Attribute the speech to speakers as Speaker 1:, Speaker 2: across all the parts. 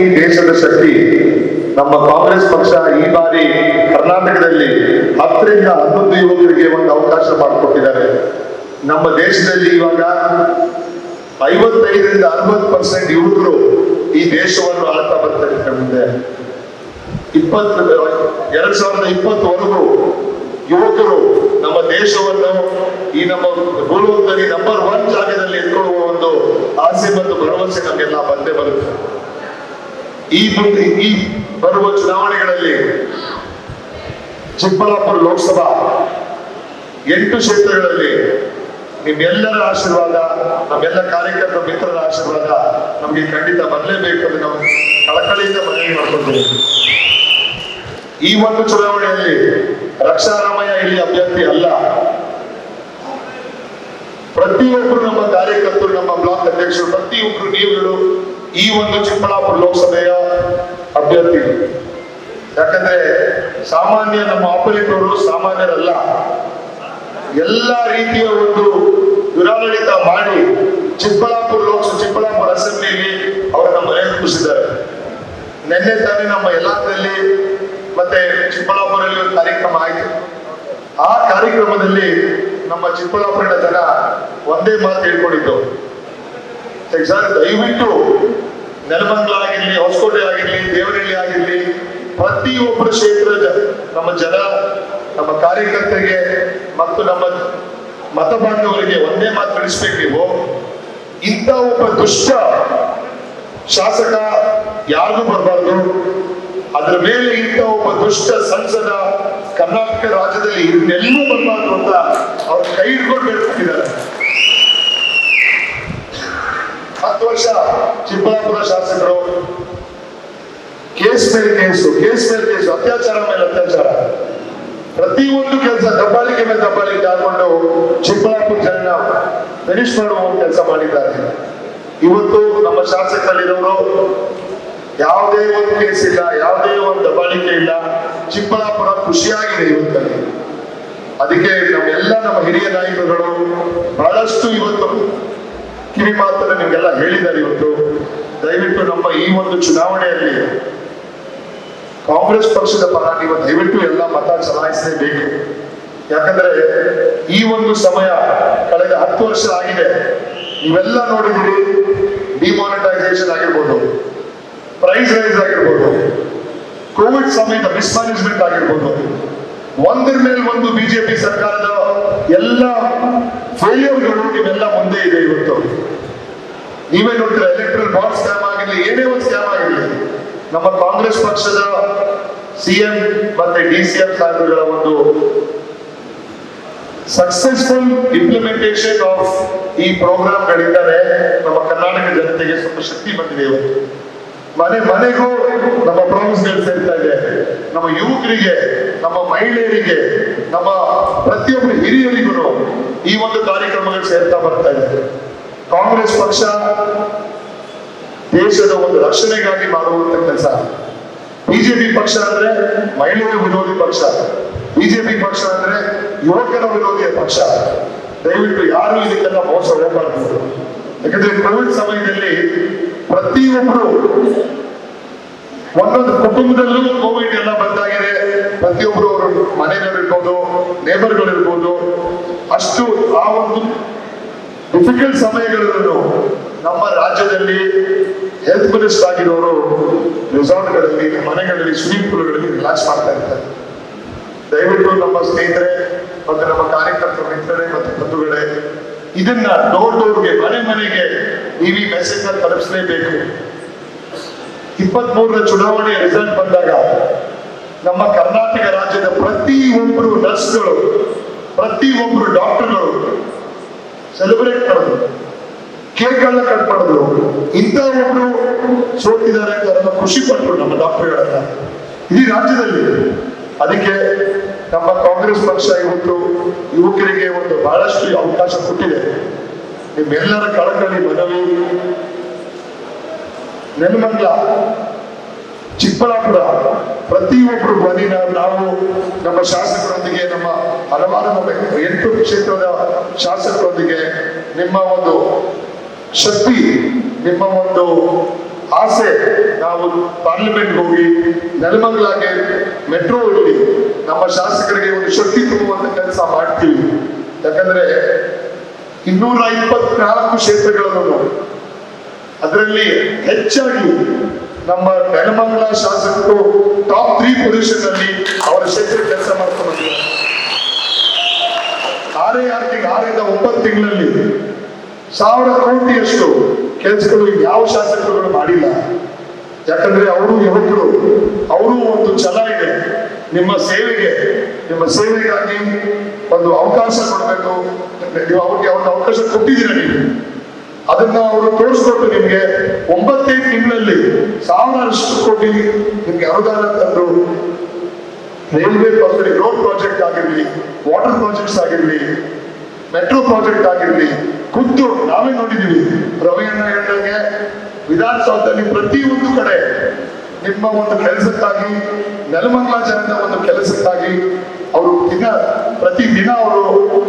Speaker 1: ಈ ದೇಶದ ಶಕ್ತಿ, ನಮ್ಮ ಕಾಂಗ್ರೆಸ್ ಪಕ್ಷ ಈ ಬಾರಿ ಕರ್ನಾಟಕದಲ್ಲಿ ಹತ್ತರಿಂದ ಹನ್ನೊಂದು ಯುವಕರಿಗೆ ಒಂದು ಅವಕಾಶ ಮಾಡಿಕೊಟ್ಟಿದ್ದಾರೆ. ನಮ್ಮ ದೇಶದಲ್ಲಿ ಇವಾಗ ಐವತ್ತೈದರಿಂದ ಅರವತ್ತು ಪರ್ಸೆಂಟ್ ಯುವಕರು ಈ ದೇಶವನ್ನು ಆಳ್ತಾ ಬರ್ತಾರೆ ಮುಂದೆ. ಇಪ್ಪತ್ತ, ಎರಡ್ ಸಾವಿರದ ಇಪ್ಪತ್ತವರೆಗೂ ಯುವಕರು ನಮ್ಮ ದೇಶವನ್ನು ಈ ನಮ್ಮ ಭೂಲೋಕದಲ್ಲಿ ನಂಬರ್ ಒನ್ ಜಾಗದಲ್ಲಿ ಎತ್ಕೊಳ್ಳುವ ಒಂದು ಆಸೆ ಮತ್ತು ಭರವಸೆ ನಮಗೆಲ್ಲ ಬಂದೇ ಬರುತ್ತೆ. ಈ ಮುಂದೆ ಈ ಬರುವ ಚುನಾವಣೆಗಳಲ್ಲಿ ಚಿಕ್ಕಬಳ್ಳಾಪುರ ಲೋಕಸಭಾ ಎಂಟು ಕ್ಷೇತ್ರಗಳಲ್ಲಿ ನಿಮ್ಮೆಲ್ಲರ ಆಶೀರ್ವಾದ, ನಮ್ಮೆಲ್ಲ ಕಾರ್ಯಕರ್ತರ ಮಿತ್ರರ ಆಶೀರ್ವಾದ ನಮಗೆ ಖಂಡಿತ ಬರಲೇಬೇಕು ಅಂತ ನಾವು ಕಳಕಳಿಯಿಂದ ಮನವಿ ಮಾಡ್ಕೊಳ್ತೇವೆ. ಈ ಒಂದು ಚುನಾವಣೆಯಲ್ಲಿ ರಕ್ಷಾರಾಮಯ್ಯ ಇಲ್ಲಿ ಅಭ್ಯರ್ಥಿ ಅಲ್ಲ. ಪ್ರತಿಯೊಬ್ಬರು ನಮ್ಮ ಕಾರ್ಯಕರ್ತರು, ನಮ್ಮ ಬ್ಲಾಕ್ ಅಧ್ಯಕ್ಷರು ಪ್ರತಿಯೊಬ್ಬರು ನೀವುಗಳು ಈ ಒಂದು ಚಿಕ್ಕಬಳ್ಳಾಪುರ ಲೋಕಸಭೆಯ ಅಭ್ಯರ್ಥಿಗಳು. ಯಾಕಂದ್ರೆ ಸಾಮಾನ್ಯ ನಮ್ಮ ಆಪರೇಟರ್ ಅವರು ಸಾಮಾನ್ಯರಲ್ಲ. ಎಲ್ಲ ರೀತಿಯ ಒಂದು ದುರಾಡಳಿತ ಮಾಡಿ ಚಿಕ್ಕಬಳ್ಳಾಪುರ ಲೋಕಸಭೆ ಚಿಕ್ಕಬಳ್ಳಾಪುರ ಅಸೆಂಬ್ಲಿಯಲ್ಲಿ ನಮ್ಮ ಮನೆ ತುಂಬಿಸಿದ್ದಾರೆ ನಿನ್ನೆ ತಾನೇ ನಮ್ಮ ಎಲ್ಲಾದಲ್ಲಿ ಮತ್ತೆ ಚಿಕ್ಕಬಳ್ಳಾಪುರಲ್ಲಿ ಒಂದು ಕಾರ್ಯಕ್ರಮ ಆಯಿತು. ಆ ಕಾರ್ಯಕ್ರಮದಲ್ಲಿ ನಮ್ಮ ಚಿಕ್ಕಬಳ್ಳಾಪುರದ ಜನ ಒಂದೇ ಮಾತು ಹೇಳ್ಕೊಂಡಿದ್ದು ಸರ್ ದಯವಿಟ್ಟು ನೆಲಮಂಗಲ ಆಗಿರ್ಲಿ ಹೊಸಕೋಟೆ ಆಗಿರ್ಲಿ ದೇವರಹಳ್ಳಿ ಆಗಿರ್ಲಿ ಪ್ರತಿಯೊಬ್ಬರ ಕ್ಷೇತ್ರ ಜ- ನಮ್ಮ ಜನ, ನಮ್ಮ ಕಾರ್ಯಕರ್ತರಿಗೆ ಮತ್ತು ನಮ್ಮ ಮತ ಬಾಂಧವರಿಗೆ ಒಂದೇ ಮಾತು ಕಳಿಸ್ಬೇಕು ನೀವು. ಇಂಥ ಒಬ್ಬ ದುಷ್ಟ ಶಾಸಕ ಯಾರಿಗೂ ಬರಬಾರ್ದು. ಅದರ ಮೇಲೆ ಇಂಥ ಒಬ್ಬ ದುಷ್ಟ ಸಂಸದ ಕರ್ನಾಟಕ ರಾಜ್ಯದಲ್ಲಿ ಇನ್ನೆಲ್ಲೂ ಬರಬಾರ್ದು ಅಂತ ಅವ್ರ ಕೈ ಹಿಡ್ಕೊಂಡು ಬೇಡ್ಕೊಂಡಿದ್ದಾರೆ ಹತ್ತು ವರ್ಷ ಚಿಕ್ಕಬಳ್ಳಾಪುರ ಶಾಸಕರು, ಕೇಸ್ ಮೇಲೆ ಕೇಸು, ಕೇಸ್ ಮೇಲೆ ಕೇಸು, ಅತ್ಯಾಚಾರ ಮೇಲೆ ಅತ್ಯಾಚಾರ. ಪ್ರತಿಯೊಂದು ಕೆಲಸ ದಬ್ಬಾಳಿಕೆ ಮೇಲೆ ದಬ್ಬಾಳಿಕೆ ಹಾಕೊಂಡು ಚಿಕ್ಕಬಳ್ಳಾಪುರ ಜನ ಫಿನಿಶ್ ಮಾಡುವ ಒಂದು ಕೆಲಸ ಮಾಡಿದ್ದಾರೆ. ಇವತ್ತು ನಮ್ಮ ಶಾಸಕರಲ್ಲಿರೋರು ಯಾವುದೇ ಒಂದು ಕೇಸ್ ಇಲ್ಲ, ಯಾವುದೇ ಒಂದು ದಬ್ಬಾಳಿಕೆ ಇಲ್ಲ, ಚಿಕ್ಕಬಳ್ಳಾಪುರ ಖುಷಿಯಾಗಿದೆ ಇವತ್ತಲ್ಲಿ. ಅದಕ್ಕೆ ನಮ್ಮೆಲ್ಲ ನಮ್ಮ ಹಿರಿಯ ನಾಯಕರುಗಳು ಬಹಳಷ್ಟು ಇವತ್ತು ಕಿವಿ ಮಾತನ್ನು ನಿಮಗೆಲ್ಲ ಹೇಳಿದ್ದಾರೆ ಇವತ್ತು. ದಯವಿಟ್ಟು ನಮ್ಮ ಈ ಒಂದು ಚುನಾವಣೆಯಲ್ಲಿ ಕಾಂಗ್ರೆಸ್ ಪಕ್ಷದ ಪರ ನೀವು ದಯವಿಟ್ಟು ಎಲ್ಲ ಮತ ಚಲಾಯಿಸಲೇಬೇಕು. ಯಾಕಂದ್ರೆ ಈ ಒಂದು ಸಮಯ ಕಳೆದ ಹತ್ತು ವರ್ಷ ಆಗಿದೆ. ನೀವೆಲ್ಲ ನೋಡಿದಿರಿ ಡಿಮಾನಿಟೈಸೇಷನ್ ಆಗಿರ್ಬೋದು ಪ್ರೈಸ್ ರೈಸ್ ಆಗಿರ್ಬೋದು ಕೋವಿಡ್ ಸಮಯದ ಮಿಸ್ಮ್ಯಾನೇಜ್ಮೆಂಟ್ ಆಗಿರ್ಬೋದು, ಒಂದರ ಮೇಲೆ ಒಂದು ಬಿಜೆಪಿ ಸರ್ಕಾರದ ಎಲ್ಲ ಫೇಲ್ಯೂರ್ಗಳು ನೀವೆಲ್ಲ ಮುಂದೆ ಇದೆ ಇವತ್ತು. ನೀವೇ ನೋಡಿದ್ರೆ ಎಲೆಕ್ಟ್ರಲ್ ಬಾಂಡ್ ಸ್ಕ್ಯಾಮ್ ಆಗಿರಲಿ ಏನೇ ಒಂದು ಸ್ಕ್ಯಾಮ್ ಆಗಿರಲಿ, ನಮ್ಮ ಕಾಂಗ್ರೆಸ್ ಪಕ್ಷದ ಸಿಎಂ ಮತ್ತೆ ಡಿ ಸಿ ಎಂ ಸಾಹೇಬರುಗಳ ಒಂದು ಸಕ್ಸಸ್ಫುಲ್ ಇಂಪ್ಲಿಮೆಂಟೇಷನ್ ಆಫ್ ಈ ಪ್ರೋಗ್ರಾಮ್ ಪ್ರೋಗ್ರಾಮ್ಗಳಿಂದಲೇ ನಮ್ಮ ಕರ್ನಾಟಕ ಜನತೆಗೆ ಸ್ವಲ್ಪ ಶಕ್ತಿ ಬಂದಿದೆ. ಮನೆ ಮನೆಗೂ ನಮ್ಮ ಪ್ರಾಮಿಸ್ಗಳು ಸೇರ್ತಾ ಇದೆ. ನಮ್ಮ ಯುವಕರಿಗೆ, ನಮ್ಮ ಮಹಿಳೆಯರಿಗೆ, ನಮ್ಮ ಪ್ರತಿಯೊಬ್ಬರು ಹಿರಿಯರಿಗೂ ಈ ಒಂದು ಕಾರ್ಯಕ್ರಮಗಳು ಸೇರ್ತಾ ಬರ್ತಾ ಇದೆ. ಕಾಂಗ್ರೆಸ್ ಪಕ್ಷ ದೇಶದ ಒಂದು ರಕ್ಷಣೆಗಾಗಿ ಮಾಡುವಂತ ಕೆಲಸ. ಬಿಜೆಪಿ ಪಕ್ಷ ಅಂದ್ರೆ ಮಹಿಳೆಯರ ವಿರೋಧಿ ಪಕ್ಷ. ಬಿಜೆಪಿ ಪಕ್ಷ ಅಂದ್ರೆ ಯುವಕರ ವಿರೋಧಿಯ ಪಕ್ಷ. ದಯವಿಟ್ಟು ಯಾರು ಇದಕ್ಕೆಲ್ಲ ಮೋಸ ಹೋಗಬಾರದು. ಯಾಕಂದ್ರೆ ಕೋವಿಡ್ ಸಮಯದಲ್ಲಿ ಪ್ರತಿಯೊಬ್ಬರು ಒಂದೊಂದು ಕುಟುಂಬದಲ್ಲೂ ಕೋವಿಡ್ ಎಲ್ಲ ಬಂದಾಗಿದೆ. ಪ್ರತಿಯೊಬ್ಬರು ಅವರು ಮನೆಗಳಿರ್ಬೋದು ನೇಬರ್ಗಳಿರ್ಬೋದು ಅಷ್ಟು ಆ ಒಂದು ಡಿಫಿಕಲ್ಟ್ ಸಮಯಗಳಲ್ಲೂ ನಮ್ಮ ರಾಜ್ಯದಲ್ಲಿ ಹೆಲ್ತ್ ಮಿನಿಸ್ಟರ್ ಆಗಿರೋರು ರೆಸಾರ್ಟ್ಗಳಲ್ಲಿ ಮನೆಗಳಲ್ಲಿ ಸ್ವಿಮ್ಮಿಂಗ್ ಪೂಲ್ಗಳಲ್ಲಿ ರಿಲ್ಯಾಕ್ಸ್ ಮಾಡ್ತಾ ಇರ್ತಾರೆ. ದಯವಿಟ್ಟು ನಮ್ಮ ಸ್ನೇಹಿತರೆ ಮತ್ತು ನಮ್ಮ ಕಾರ್ಯಕರ್ತರ, ಮಿತ್ರರೇ ಮತ್ತು ಬಂಧುಗಳೇ, ಇದನ್ನ ಡೋರ್ ಡೋರ್ಗೆ ಮನೆ ಮನೆಗೆ ನೀವು ಈ ಮೆಸೇಜ್ ತಲುಪಿಸಲೇಬೇಕು. ಇಪ್ಪತ್ತ್ ಮೂರರ ಚುನಾವಣೆಯ ರಿಸಲ್ಟ್ ಬಂದಾಗ ನಮ್ಮ ಕರ್ನಾಟಕ ರಾಜ್ಯದ ಪ್ರತಿ ಒಬ್ಬರು ನರ್ಸ್ಗಳು ಪ್ರತಿ ಒಬ್ಬರು ಡಾಕ್ಟರ್ಗಳು ಸೆಲೆಬ್ರೇಟ್ ಮಾಡಿದ್ರು ಕೇಕ್ಗಳನ್ನ ಕಟ್ ಮಾಡಿದ್ರು ಇಂಥ ಒಬ್ರು ಸೋತಿದ್ದಾರೆ ಅಂತ ಖುಷಿ ಪಟ್ಟರು ನಮ್ಮ ಡಾಕ್ಟರ್ಗಳೆಲ್ಲ ಇಡೀ ರಾಜ್ಯದಲ್ಲಿ ಅದಕ್ಕೆ ನಮ್ಮ ಕಾಂಗ್ರೆಸ್ ಪಕ್ಷ ಇವತ್ತು ಯುವಕರಿಗೆ ಒಂದು ಬಹಳಷ್ಟು ಅವಕಾಶ ಕೊಟ್ಟಿದೆ. ನಿಮ್ಮೆಲ್ಲರ ಕಳಕಳಿ ಮನವಿ. ನೆಲಮಂಗಲ ಚಿಕ್ಕಬಳ್ಳಾಪುರ ಪ್ರತಿಯೊಬ್ಬರು ಬನ್ನಿ ನಾವು ನಮ್ಮ ಶಾಸಕರೊಂದಿಗೆ, ನಮ್ಮ ಹಲವಾರು ನಮ್ಮ ಎಂಟು ಕ್ಷೇತ್ರದ ಶಾಸಕರೊಂದಿಗೆ ನಿಮ್ಮ ಒಂದು ಶಕ್ತಿ, ನಿಮ್ಮ ಒಂದು ಆಸೆ ನಾವು ಪಾರ್ಲಿಮೆಂಟ್ ಹೋಗಿ ನೆಲಮಂಗಲಾಗೆ ಮೆಟ್ರೋ ಇರಲಿ ನಮ್ಮ ಶಾಸಕರಿಗೆ ಒಂದು ಶಕ್ತಿ ತುಂಬುವಂತ ಕೆಲಸ ಮಾಡ್ತೀವಿ. ಯಾಕಂದ್ರೆ ಇನ್ನೂರ ಇಪ್ಪತ್ನಾಲ್ಕು ಕ್ಷೇತ್ರಗಳನ್ನು ಅದರಲ್ಲಿ ಹೆಚ್ಚಾಗಿ ನಮ್ಮ ನೆಲಮಂಗಲ ಶಾಸಕರು ಟಾಪ್ ತ್ರೀ ಪೊಸಿಷನ್ ಅಲ್ಲಿ ಅವರ ಕ್ಷೇತ್ರ ಕೆಲಸ ಮಾಡ್ಕೊಂಡು. ಆರೇ ಆರು ತಿಂಗಳು ಆರರಿಂದ ಒಂಬತ್ತು ತಿಂಗಳಲ್ಲಿ ಸಾವಿರ ಕೋಟಿಯಷ್ಟು ಕೆಲಸಗಳು ಯಾವ ಶಾಸಕರುಗಳು ಮಾಡಿಲ್ಲ. ಯಾಕಂದ್ರೆ ಅವರು ಯುವಕರು, ಅವರು ಒಂದು ಛಲ ಇದೆ. ನಿಮ್ಮ ಸೇವೆಗೆ, ನಿಮ್ಮ ಸೇವೆಗಾಗಿ ಒಂದು ಅವಕಾಶ ಕೊಡಬೇಕು. ನೀವು ಅವ್ರಿಗೆ ಒಂದು ಅವಕಾಶ ಕೊಟ್ಟಿದ್ದೀರಾ ನೀವು? ಅದನ್ನ ಅವರು ತೋರಿಸ್ಕೊಟ್ಟು ನಿಮ್ಗೆ ಒಂಬತ್ತೇ ತಿಂಗಳಲ್ಲಿ ಸಾವಿರಷ್ಟು ಕೋಟಿ ನಿಮ್ಗೆ ಅನುದಾನ ತಂದು ರೈಲ್ವೆ ಪ್ರಾಜೆಕ್ಟ್ ರೋಡ್ ಪ್ರಾಜೆಕ್ಟ್ ಆಗಿರ್ಲಿ ವಾಟರ್ ಪ್ರಾಜೆಕ್ಟ್ಸ್ ಆಗಿರ್ಲಿ ಮೆಟ್ರೋ ಪ್ರಾಜೆಕ್ಟ್ ಆಗಿರ್ಲಿ, ಖುದ್ದು ನಾವೇ ನೋಡಿದೀವಿ. ರವಿಯನ್ನ ಹೇಳಿದಂಗೆ ವಿಧಾನಸೌಧದಲ್ಲಿ ಪ್ರತಿ ಒಂದು ಕಡೆ ನಿಮ್ಮ ಒಂದು ಕೆಲಸಕ್ಕಾಗಿ, ನೆಲಮಂಗಲ ಜನದ ಒಂದು ಕೆಲಸಕ್ಕಾಗಿ ಅವರು ದಿನ ಪ್ರತಿ ದಿನ ಅವರು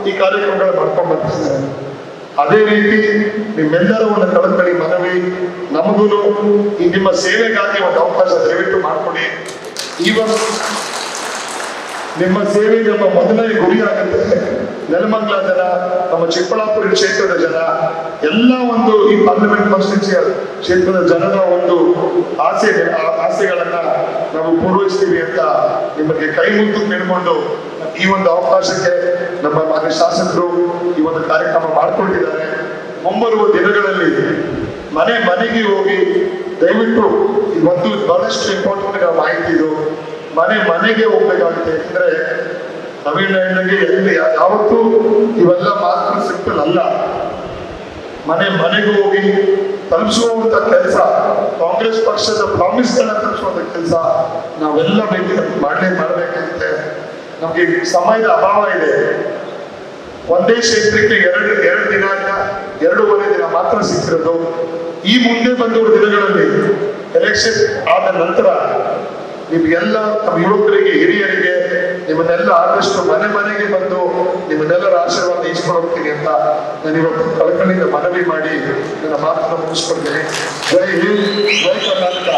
Speaker 1: ಈ ಕಾರ್ಯಕ್ರಮಗಳು ಮಾಡ್ಕೊಂಡು ಬರ್ತಿದ್ದಾರೆ. ಅದೇ ರೀತಿ ನಿಮ್ಮೆಲ್ಲರ ಒಂದು ಕಳಕಳಿ ಮನವಿ ನಮಗೂ ನಿಮ್ಮ ಸೇವೆಗಾಗಿ ಒಂದು ಅವಕಾಶ ದಯವಿಟ್ಟು ಮಾಡಿಕೊಡಿ. ಈ ನಿಮ್ಮ ಸೇವೆ ನಮ್ಮ ಮೊದಲನೇ ಗುರಿಯಾಗುತ್ತೆ ನೆಲಮಂಗಲ ಜನ, ನಮ್ಮ ಚಿಕ್ಕಬಳ್ಳಾಪುರ ಕ್ಷೇತ್ರದ ಜನ, ಎಲ್ಲ ಒಂದು ಈ ಪಾರ್ಲಿಮೆಂಟ್ ಕಾನ್ಸ್ಟಿಟ್ಯೂನ್ಸಿ ಕ್ಷೇತ್ರದ ಜನರ ಒಂದು ಆಸೆ, ಆ ಆಸೆಗಳನ್ನ ನಾವು ಪೂರೈಸ್ತೀವಿ ಅಂತ ನಿಮಗೆ ಕೈ ಮುಂದೆ ಕೇಳ್ಕೊಂಡು ಈ ಒಂದು ಅವಕಾಶಕ್ಕೆ ನಮ್ಮ ಮಾನ್ಯ ಶಾಸಕರು ಈ ಒಂದು ಕಾರ್ಯಕ್ರಮ ಮಾಡ್ಕೊಂಡಿದ್ದಾರೆ. ಮುಂಬರುವ ದಿನಗಳಲ್ಲಿ ಮನೆ ಮನೆಗೆ ಹೋಗಿ ದಯವಿಟ್ಟು ಇವತ್ತು ಬಹಳಷ್ಟು ಇಂಪಾರ್ಟೆಂಟ್ ಮಾಹಿತಿ ಇದು. ಮನೆ ಮನೆಗೆ ಹೋಗ್ಬೇಕಾಗುತ್ತೆ. ಯಾಕಂದ್ರೆ ಹೇಳಿದಂಗೆ ಎಲ್ಲಿ ಯಾವತ್ತೂ ಇವೆಲ್ಲ ಮಾತ್ರ ಸಿಂಪಲ್ ಅಲ್ಲ ಮನೆ ಮನೆಗೆ ಹೋಗಿ ತಲುಪಿಸುವಂತ ಕೆಲಸ, ಕಾಂಗ್ರೆಸ್ ಪಕ್ಷದ ಪ್ರಾಮಿಸ್ಗಳ ತಲುಪಿಸುವಂತ ಕೆಲಸ, ನಾವೆಲ್ಲ ಬೇಕು ಮಾಡಲೇ ಮಾಡ್ಬೇಕಂತೆ ನಮ್ಗೆ ಸಮಯದ ಅಭಾವ ಇದೆ. ಒಂದೇ ಕ್ಷೇತ್ರಕ್ಕೆ ಎರಡು ಎರಡು ದಿನ ಎರಡೂವರೆ ದಿನ ಮಾತ್ರ ಸಿಕ್ಕಿರೋದು. ಈ ಮುಂದೆ ಬಂದವ ದಿನಗಳಲ್ಲಿ ಎಲೆಕ್ಷನ್ ಆದ ನಂತರ ನಿಮ್ಗೆಲ್ಲ ನಮ್ಮ ಯುವಕರಿಗೆ, ಹಿರಿಯರಿಗೆ, ನಿಮ್ಮನ್ನೆಲ್ಲ ಆದಷ್ಟು ಮನೆ ಮನೆಗೆ ಬಂದು ನಿಮ್ಮನ್ನೆಲ್ಲರ ಆಶೀರ್ವಾದ ಇಸ್ಕೊಂಡು ಹೋಗ್ತೀನಿ ಅಂತ ನಾನು ಇವತ್ತು ಕಳಕಳಿಯಿಂದ ಮನವಿ ಮಾಡಿ ನನ್ನ ಮಾತನ್ನು ಮುಗಿಸ್ಕೊಳ್ತೀನಿ ಜೈ ಹಿಂದ್, ಜೈ ಕರ್ನಾಟಕ.